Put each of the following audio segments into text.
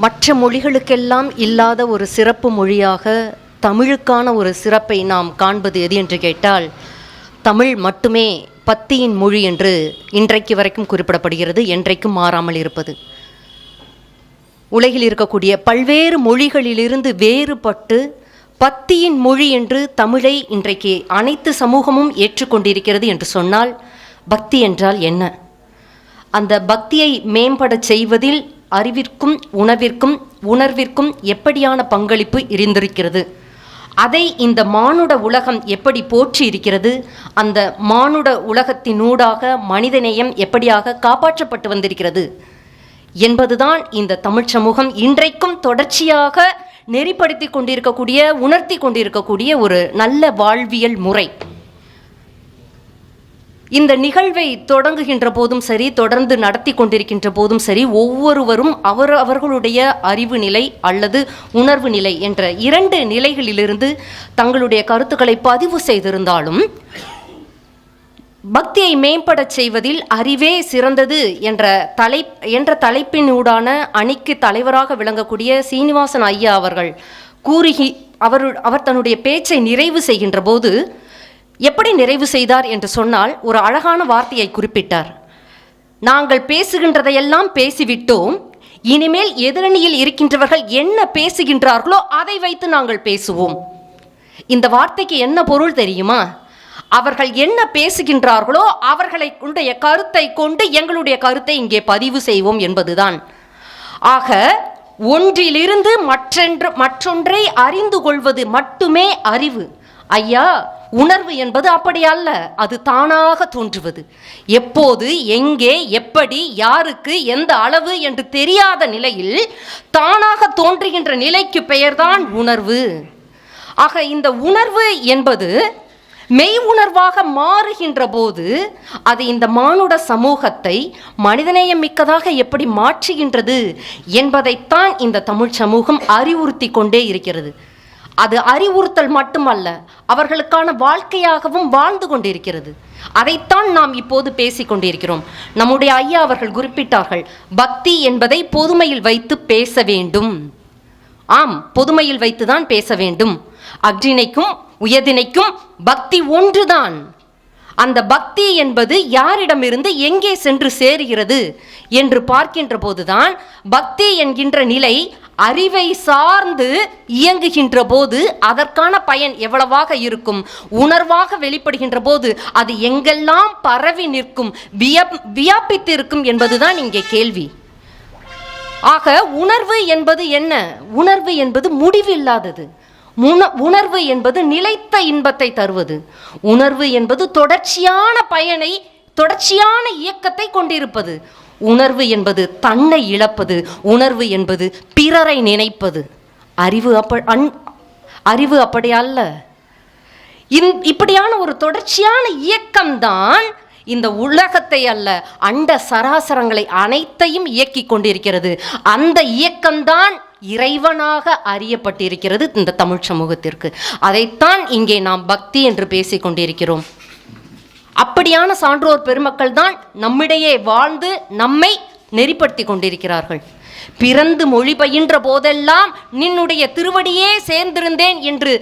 மற்ற மொழிகளுக்கெல்லாம் இல்லாத ஒரு சிறப்பு மொழியாக தமிழுக்கான ஒரு சிறப்பை நாம் காண்பது எது என்று கேட்டால் தமிழ் மட்டுமே பத்தியின் மொழி என்று இன்றைக்கு வரைக்கும் குறிப்பிடப்படுகிறது என்றைக்கும் மாறாமல் இருப்பது. உலகில் இருக்கக்கூடிய பல்வேறு மொழிகளிலிருந்து வேறுபட்டு பத்தியின் மொழி என்று தமிழை இன்றைக்கு அனைத்து சமூகமும் ஏற்றுக்கொண்டிருக்கிறது என்று சொன்னால் பக்தி என்றால் என்ன? அந்த பக்தியை மேம்படச் செய்வதில் அறிவிற்கும் உணவிற்கும் உணர்விற்கும் எப்படியான பங்களிப்பு இருந்திருக்கிறது? அதை இந்த மானுட உலகம் எப்படி போற்றி இருக்கிறது? அந்த மானுட உலகத்தினூடாக மனிதநேயம் எப்படியாக காப்பாற்றப்பட்டு வந்திருக்கிறது? என்பதுதான் இந்த தமிழ் சமூகம் இன்றைக்கும் தொடர்ச்சியாக நெறிப்படுத்தி கொண்டிருக்கக்கூடிய உணர்த்தி கொண்டிருக்கக்கூடிய ஒரு நல்ல வாழ்வியல் முறை. இந்த நிகழ்வை தொடங்குகின்ற போதும் சரி தொடர்ந்து நடத்தி கொண்டிருக்கின்ற போதும் சரி ஒவ்வொருவரும் அவர் அவர்களுடைய அறிவு நிலை அல்லது உணர்வு நிலை என்ற இரண்டு நிலைகளிலிருந்து தங்களுடைய கருத்துக்களை பதிவு செய்திருந்தாலும் பக்தியை மேம்படச் செய்வதில் அறிவே சிறந்தது என்ற தலை என்ற தலைப்பினூடான அணிக்கு தலைவராக விளங்கக்கூடிய சீனிவாசன் ஐயா அவர்கள் கூறுகி அவர் அவர் தன்னுடைய பேச்சை நிறைவு செய்கின்ற போது எப்படி நிறைவு செய்தார் என்று சொன்னால் ஒரு அழகான வார்த்தையை குறிப்பிட்டார். நாங்கள் பேசுகின்றதையெல்லாம் பேசிவிட்டோம். இனிமேல் எதிரணியில் இருக்கின்றவர்கள் என்ன பேசுகின்றார்களோ அதை வைத்து நாங்கள் பேசுவோம். இந்த வார்த்தைக்கு என்ன பொருள் தெரியுமா? அவர்கள் என்ன பேசுகின்றார்களோ அவர்களை உடைய கருத்தை கொண்டு எங்களுடைய கருத்தை இங்கே பதிவு செய்வோம் என்பதுதான். ஆக ஒன்றிலிருந்து மற்றென்று மற்றொன்றை அறிந்து கொள்வது மட்டுமே அறிவு. ஐயா உணர்வு என்பது அப்படி அல்ல அது தானாக தோன்றுவது. எப்போது எங்கே எப்படி யாருக்கு எந்த அளவு என்று தெரியாத நிலையில் தானாக தோன்றுகின்ற நிலைக்கு பெயர்தான் உணர்வு. ஆக இந்த உணர்வு என்பது மெய் உணர்வாக மாறுகின்ற போது அது இந்த மானுட சமூகத்தை மனிதநேயம் மிக்கதாக எப்படி மாற்றுகின்றது என்பதைத்தான் இந்த தமிழ் சமூகம் அறிவுறுத்தி கொண்டே இருக்கிறது. அது அறிவுறுத்தல் மட்டுமல்ல அவர்களுக்கான வாழ்க்கையாகவும் வாழ்ந்து கொண்டிருக்கிறது. அதைத்தான் நாம் இப்போது பேசிக் கொண்டிருக்கிறோம். நம்முடைய ஐயா அவர்கள் குறிப்பிட்டார்கள் பக்தி என்பதை பொதுமையில் வைத்து பேச வேண்டும். ஆம் பொதுமையில் வைத்துதான் பேச வேண்டும். அக்னினைக்கும் உயதினைக்கும் பக்தி ஒன்றுதான். அந்த பக்தி என்பது யாரிடமிருந்து எங்கே சென்று சேருகிறது என்று பார்க்கின்ற போதுதான் பக்தி என்கின்ற நிலை அறிவை சார்ந்து இயங்குகின்ற போது அதற்கான பயன் எவ்வளவாக இருக்கும்? உணர்வாக வெளிப்படுகின்ற போது அது எங்கெல்லாம் பரவி நிற்கும்? வியப் வியாபித்து இருக்கும் என்பதுதான் இங்கே கேள்வி. ஆக உணர்வு என்பது என்ன? உணர்வு என்பது முடிவில்லாதது. முன உணர்வு என்பது நிலைத்த இன்பத்தை தருவது. உணர்வு என்பது தொடர்ச்சியான பயனை தொடர்ச்சியான இயக்கத்தை கொண்டிருப்பது. உணர்வு என்பது தன்னை இழப்பது உணர்வு என்பது பிறரை நினைப்பது. அறிவு அப்ப அன் அறிவு அப்படி அல்ல. இந் இப்படியான ஒரு தொடர்ச்சியான இயக்கம்தான் இந்த உலகத்தை அல்ல அண்ட சராசரங்களை அனைத்தையும் இயக்கி கொண்டிருக்கிறது. அந்த இயக்கம்தான் இறைவனாக அறியப்பட்டிருக்கிறது இந்த தமிழ் சமூகத்திற்கு. அதைத்தான் இங்கே நாம் பக்தி என்று பேசிக் கொண்டிருக்கிறோம். அப்படியான சான்றோர் பெருமக்கள் தான் நம்மிடையே வாழ்ந்து நம்மை நெறிப்படுத்தி கொண்டிருக்கிறார்கள். பிறந்து மொழி பயின்ற போதெல்லாம் நின்னுடைய திருவடியே சேர்ந்திருந்தேன் என்று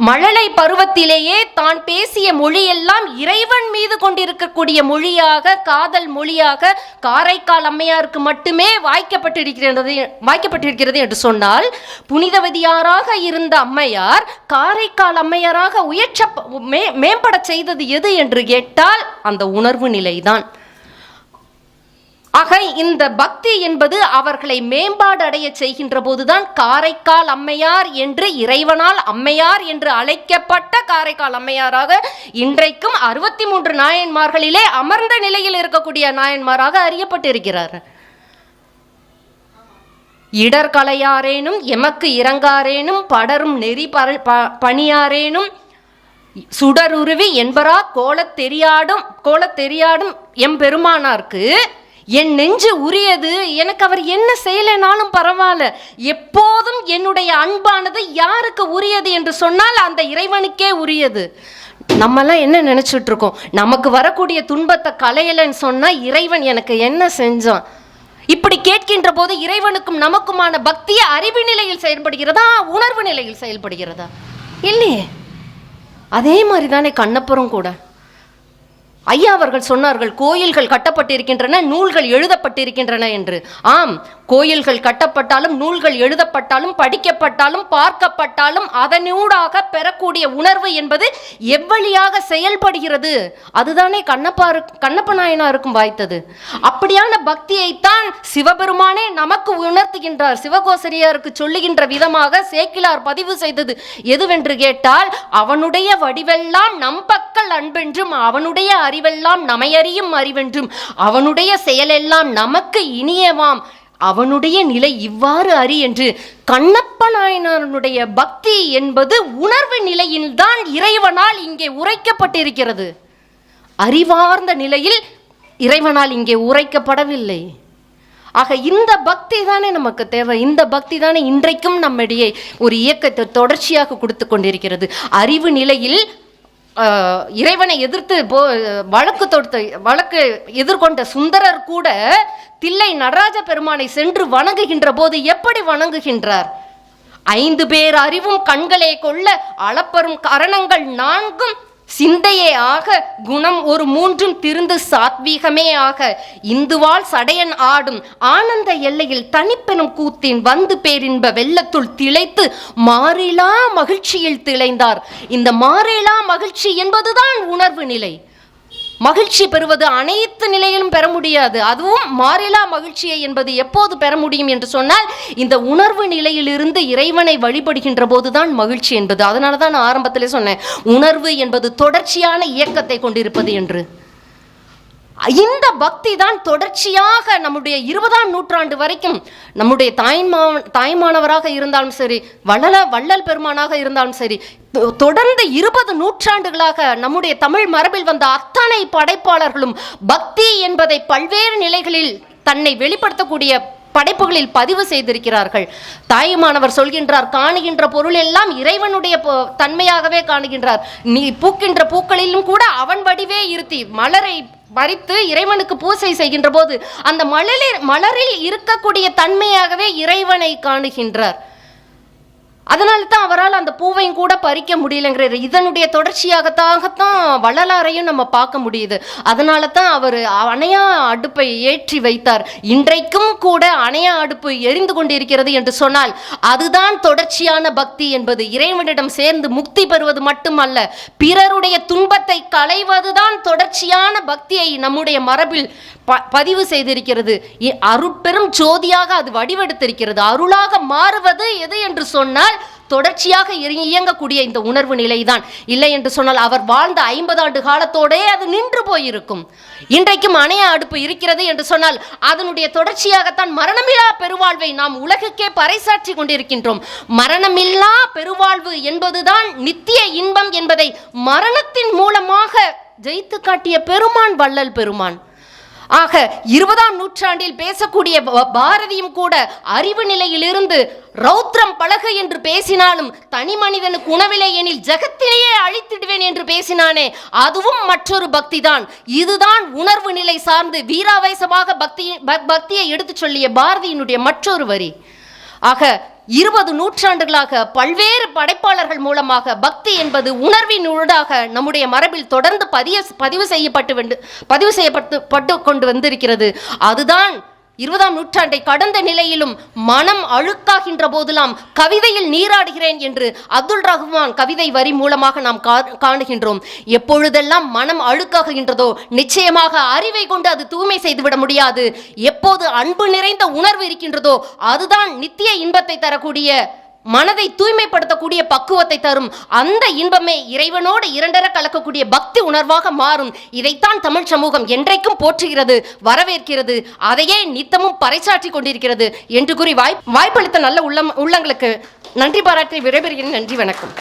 மழலை பருவத்திலேயே தான் பேசிய மொழியெல்லாம் இறைவன் மீது கொண்டிருக்கக்கூடிய மொழியாக காதல் மொழியாக காரைக்கால் அம்மையாருக்கு மட்டுமே வாய்க்கப்பட்டிருக்கிறது வாய்க்கப்பட்டிருக்கிறது என்று சொன்னால் புனிதவதியாராக இருந்த அம்மையார் காரைக்கால் அம்மையாராக உயர்ச்ச மே மேம்படச் செய்தது எது என்று கேட்டால் அந்த உணர்வு நிலைதான். ஆக இந்த பக்தி என்பது அவர்களை மேம்பாடு அடைய செய்கின்ற போதுதான் காரைக்கால் அம்மையார் என்று இறைவனால் அம்மையார் என்று அழைக்கப்பட்ட காரைக்கால் அம்மையாராக இன்றைக்கும் அறுபத்தி மூன்று நாயன்மார்களிலே அமர்ந்த நிலையில் இருக்கக்கூடிய நாயன்மாராக அறியப்பட்டிருக்கிறார். இடர்கலையாரேனும் எமக்கு இறங்காரேனும் படரும் நெறி பர- ப- பணியாரேனும் சுடருருவி என்பரா கோலத் தெரியாடும் கோலத் தெரியாடும் எம்பெருமானார்க்கு என் நெஞ்சு உரியது எனக்கு அவர் என்ன செய்யலைனாலும் பரவாயில்ல. எப்போதும் என்னுடைய அன்பானது யாருக்கு உரியது என்று சொன்னால் அந்த இறைவனுக்கே உரியது. நம்மலாம் என்ன நினைச்சிட்டு இருக்கோம்? நமக்கு வரக்கூடிய துன்பத்தை களையலைன்னு சொன்னா இறைவன் எனக்கு என்ன செஞ்சான்? இப்படி கேட்கின்ற போது இறைவனுக்கும் நமக்குமான பக்தியை அறிவு நிலையில் செயல்படுகிறதா உணர்வு நிலையில் செயல்படுகிறதா? இல்லையே. அதே மாதிரி தானே கண்ணப்புறம் கூட. ஐயா அவர்கள் சொன்னார்கள் கோயில்கள் கட்டப்பட்டிருக்கின்றன நூல்கள் எழுதப்பட்டிருக்கின்றன என்று. ஆம் கோயில்கள் கட்டப்பட்டாலும் நூல்கள் எழுதப்பட்டாலும் படிக்கப்பட்டாலும் பார்க்கப்பட்டாலும் அதனூடாக பெறக்கூடிய உணர்வு என்பது எவ்வழியாக செயல்படுகிறது? அதுதானே கண்ணப்பாரு கண்ணப்ப நாயனாருக்கும் வாய்த்தது. அப்படியான பக்தியைத்தான் சிவபெருமானே நமக்கு உணர்த்துகின்றார். சிவகோசரியாருக்கு சொல்லுகின்ற விதமாக சேக்கிலார் பதிவு செய்தது எதுவென்று கேட்டால் அவனுடைய வடிவெல்லாம் நம்பக்கல் அன்பென்றும் அவனுடைய அறிவெல்லாம் நமையறியும் அறிவென்றும் அவனுடைய செயலெல்லாம் நமக்கு இனியவாம். அவனுடைய நிலை இவ்வாறு அறி என்று கண்ணப்ப நாயனாருடைய பக்தி என்பது உணர்வு நிலையில்தான் இறைவனால் இங்கே உரைக்கப்பட்டிருக்கிறது. அறிவார்ந்த நிலையில் இறைவனால் இங்கே உரைக்கப்படவில்லை. ஆக இந்த பக்தி தானே நமக்கு தேவை. இந்த பக்தி தானே இன்றைக்கும் நம்மிடையே ஒரு இயக்கத்தை தொடர்ச்சியாக கொடுத்து கொண்டிருக்கிறது. அறிவு நிலையில் இறைவனை எதிர்த்து போ வழக்கு தொடுத்த வழக்கு எதிர்கொண்ட சுந்தரர் கூட தில்லை நடராஜ பெருமானை சென்று வணங்குகின்ற போது எப்படி வணங்குகின்றார்? ஐந்து பேர் அறிவும் கண்களே கொள்ள அளப்பரும் கரணங்கள் நான்கும் சிந்தையே ஆக குணம் ஒரு மூன்றும் திருந்து சாத்வீகமே ஆக. இந்துவால் சடையன் ஆடும் ஆனந்த எல்லையில் தனிப்பெனும் கூத்தின் வந்து பேரின்ப வெள்ளத்துள் திளைத்து மாறிலா மகிழ்ச்சியில் திளைந்தார். இந்த மாறிலா மகிழ்ச்சி என்பதுதான் உணர்வு நிலை. மகிழ்ச்சி பெறுவது அனைத்து நிலையிலும் பெற முடியாது. அதுவும் மாறிலா மகிழ்ச்சியை என்பது எப்போது பெற முடியும் என்று சொன்னால் இந்த உணர்வு நிலையிலிருந்து இறைவனை வழிபடுகின்ற போதுதான் மகிழ்ச்சி என்பது. அதனால தான் நான் ஆரம்பத்திலே சொன்னேன் உணர்வு என்பது தொடர்ச்சியான இயக்கத்தை கொண்டிருப்பது என்று. இந்த பக்தி தான் தொடர்ச்சியாக நம்முடைய இருபதாம் நூற்றாண்டு வரைக்கும் நம்முடைய தாய்மா தாய்மானவராக இருந்தாலும் சரி வள்ளல வள்ளல் பெருமானாக இருந்தாலும் சரி தொ- தொடர்ந்து இருபது நூற்றாண்டுகளாக நம்முடைய தமிழ் மரபில் வந்த அத்தனை படைப்பாளர்களும் பக்தி என்பதை பல்வேறு நிலைகளில் தன்னை வெளிப்படுத்தக்கூடிய படைப்புகளில் பதிவு செய்திருக்கிறார்கள். தாயுமானவர் சொல்கின்றார் காணுகின்ற பொருள் எல்லாம் இறைவனுடைய பொ- தன்மையாகவே காணுகின்றார். நீ பூக்கின்ற பூக்களிலும் கூட அவன் வடிவே இருத்தி மலரை பறித்து இறைவனுக்கு பூசை செய்கின்ற போது அந்த மலரில் மலரில் இருக்கக்கூடிய தன்மையாகவே இறைவனை காணுகின்றார். அதனால தான் அவரால் அந்த பூவையும் கூட பறிக்க முடியலங்கிறார். இதனுடைய தொடர்ச்சியாகத்தாகத்தான் வள்ளலாரையும் நம்ம பார்க்க முடியுது. அதனால தான் அவர் அணையா அடுப்பை ஏற்றி வைத்தார். இன்றைக்கும் கூட அணையா அடுப்பு எரிந்து கொண்டிருக்கிறது என்று சொன்னால் அதுதான் தொடர்ச்சியான பக்தி என்பது. இறைவனிடம் சேர்ந்து முக்தி பெறுவது மட்டுமல்ல பிறருடைய துன்பத்தை களைவதுதான் தொடர்ச்சியான பக்தியை நம்முடைய மரபில் ப பதிவு செய்திருக்கிறது. இ- அருட்பெரும் ஜோதியாக அது வடிவெடுத்திருக்கிறது. அருளாக மாறுவது எது என்று சொன்னால் தொடர்ச்சியாக இயங்கக்கூடிய இந்த உணர்வு நிலைதான். இல்லை என்று சொன்னால் அவர் வாழ்ந்த ஐம்பது ஆண்டு காலத்தோடே அது நின்று போயிருக்கும். இன்றைக்கும் அணைய அடுப்பு இருக்கிறது என்று சொன்னால் அதனுடைய தொடர்ச்சியாகத்தான் மரணமில்லா பெருவாழ்வை நாம் உலகுக்கே பறைசாற்றி கொண்டிருக்கின்றோம். மரணமில்லா பெருவாழ்வு என்பதுதான் நித்திய இன்பம் என்பதை மரணத்தின் மூலமாக ஜெயித்து காட்டிய பெருமான் வள்ளல் பெருமான். ஆக இருபதாம் நூற்றாண்டில் பேசக்கூடிய பாரதியும் கூட அறிவு நிலையிலிருந்து ரௌத்ரம் பழகு என்று பேசினாலும் தனி மனிதனுக்கு உணவில்லை எனில் ஜகத்திலேயே அழித்திடுவேன் என்று பேசினானே அதுவும் மற்றொரு பக்திதான். இதுதான் உணர்வு நிலை சார்ந்து வீராவேசமாக பக்தி பக்தியை எடுத்துச் சொல்லிய பாரதியினுடைய மற்றொரு வரி. ஆக இருபது நூற்றாண்டுகளாக பல்வேறு படைப்பாளர்கள் மூலமாக பக்தி என்பது உணர்வின் ஊடாக நம்முடைய மரபில் தொடர்ந்து பதிய பதிவு செய்யப்பட்டு வந்து பதிவு செய்யப்பட்டு பட்டு கொண்டு வந்திருக்கிறது. அதுதான் இருபதாம் நூற்றாண்டை கடந்த நிலையிலும் மனம் அழுக்காகின்ற போதெல்லாம் கவிதையில் நீராடுகிறேன் என்று அப்துல் ரஹ்மான் கவிதை வரி மூலமாக நாம் காணுகின்றோம். எப்பொழுதெல்லாம் மனம் அழுக்காகுகின்றதோ நிச்சயமாக அறிவை கொண்டு அது தூய்மை செய்துவிட முடியாது. எப்போது அன்பு நிறைந்த உணர்வு இருக்கின்றதோ அதுதான் நித்திய இன்பத்தை தரக்கூடிய மனதை தூய்மைப்படுத்தக்கூடிய பக்குவத்தை தரும் அந்த இன்பமே இறைவனோடு இரண்டர கலக்கக்கூடிய பக்தி உணர்வாக மாறும். இதைத்தான் தமிழ் சமூகம் என்றைக்கும் போற்றுகிறது வரவேற்கிறது. அதையே நித்தமும் பறைசாற்றி கொண்டிருக்கிறது என்று கூறி வாய் வாய்ப்பளித்த நல்ல உள்ளம் உள்ளங்களுக்கு நன்றி பாராட்டி விடைபெறுகிறேன். நன்றி வணக்கம்.